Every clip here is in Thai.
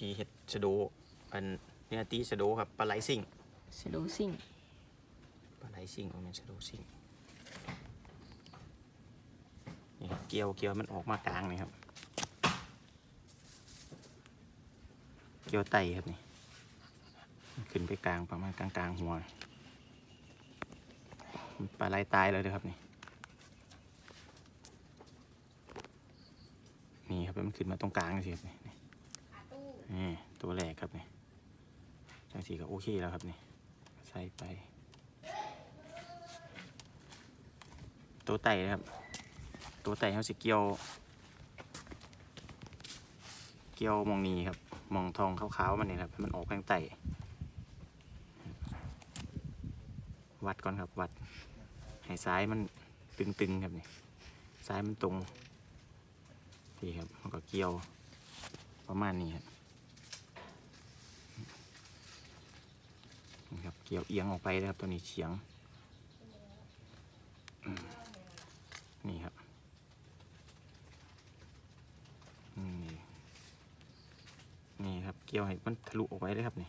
ทีเห็ดชะโดอันเนื้อตีชะโดครับปลาไหลซิ่งสโลซิ่งปลาไหลซิ่งโอ้แมันชะโดซิ่งนี่ครับเกี่ยวเกี่ยวมันออกมากลางนี่ครับเกี่ยวไตครับนี่ขึ้นไปกลางประมาณกลางกลางๆหัวปลาไหลตายเลยเด้อครับนี่นี่ครับแล้วมันขึ้นมาตรงกลางสิครับนี่นี่นี่ ตัวแรกครับนี่จังสีก็โอเคแล้วครับนี่ใส่ไป ตัวไต่นะครับ ตัวไต่เขาสิเกี่ยว เกี่ยวมองนี้ครับมองทองขาวๆมันนี่ครับให้มันออกแรงไต่วัดก่อนครับวัดให้ซ้ายมันตึงๆครับนี่ซ้ายมันตรงนี่ครับมันก็เกี่ยวประมาณนี้ครับ เกี่ยวเอียงออกไปนะครับตัวนี้เฉียง นี่ครับนี่นี่ครับเกี่ยวให้มันทะลุออกไปเลยครับนี่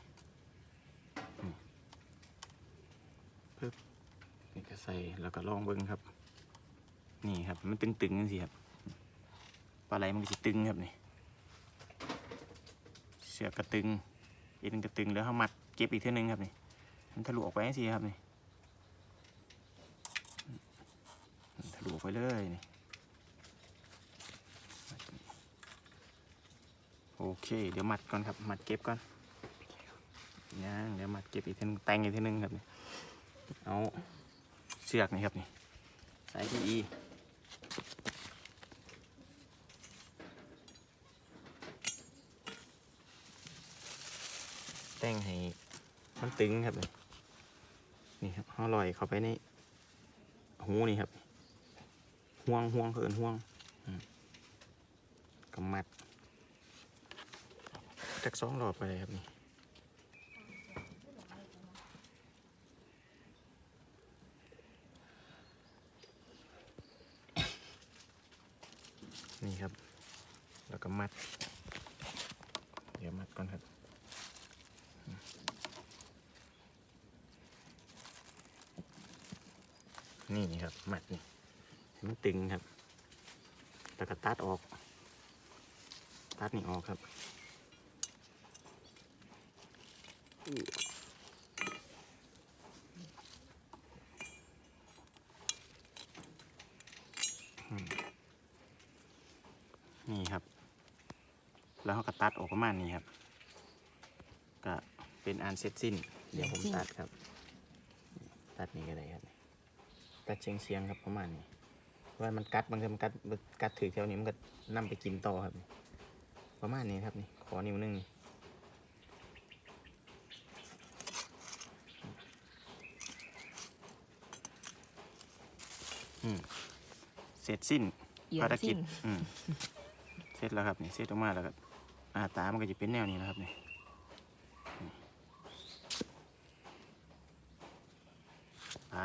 ปึ๊บนี่ก็ใส่แล้วก็ลองเบิ้งครับ นี่ครับมันตึงๆจังสิครับปลาไหลมันก็สิตึงครับนี่เสือกกระตึงเอ็นกระตึงแล้วเขามัดเก็บอีกเท่านึงครับนี่ มันทะลุออกไปสิครับนี่ทะลุออกไปเลยนี่โอเค เดี๋ยวมัดก่อนครับ มัดเก็บก่อนย่างเดี๋ยวมัดเก็บอีกท่านึงแต่งอีกท่านึงครับนี่เอาเสือกนี่ครับนี่ใส่ที่อีแต่งให้มันตึงครับนี่ นี่ครับห่อลอยเข้าไปในหูนี่ครับ ห่วงห่วงเขินห่วงกำมัดจักสองรอบไปเลยครับนี่นี่ครับ แล้วก็มัด เดี๋ยวมัดก่อนครับ นี่ครับมัดนี่ให้มันตึงครับแล้วก็ตัดออก ตัดนี่ออกครับอื้ออืมนี่ครับ แล้วเขาก็ตัดออกประมาณนี้ครับ ก็เป็นอันเสร็จสิ้น เดี๋ยวผมตัดครับ ตัดนี่ก็ได้ครับ กัดเชียงเชียงๆครับประมาณนี้ว่ามันกัดบางทีมันกัดกัดถือแถวนี้มันก็นำไปกินต่อครับ ประมาณนี้ครับนี่ขอนิ้วหนึงนี่อืมเสร็จสิ้นเอียงภารกิซิ่จงอืมเสร็จแล้วครับนี่เสร็จออกมาแล้วก็หน้าตามันก็จะเป็นแนวนี้นะครับนี่นี่ไป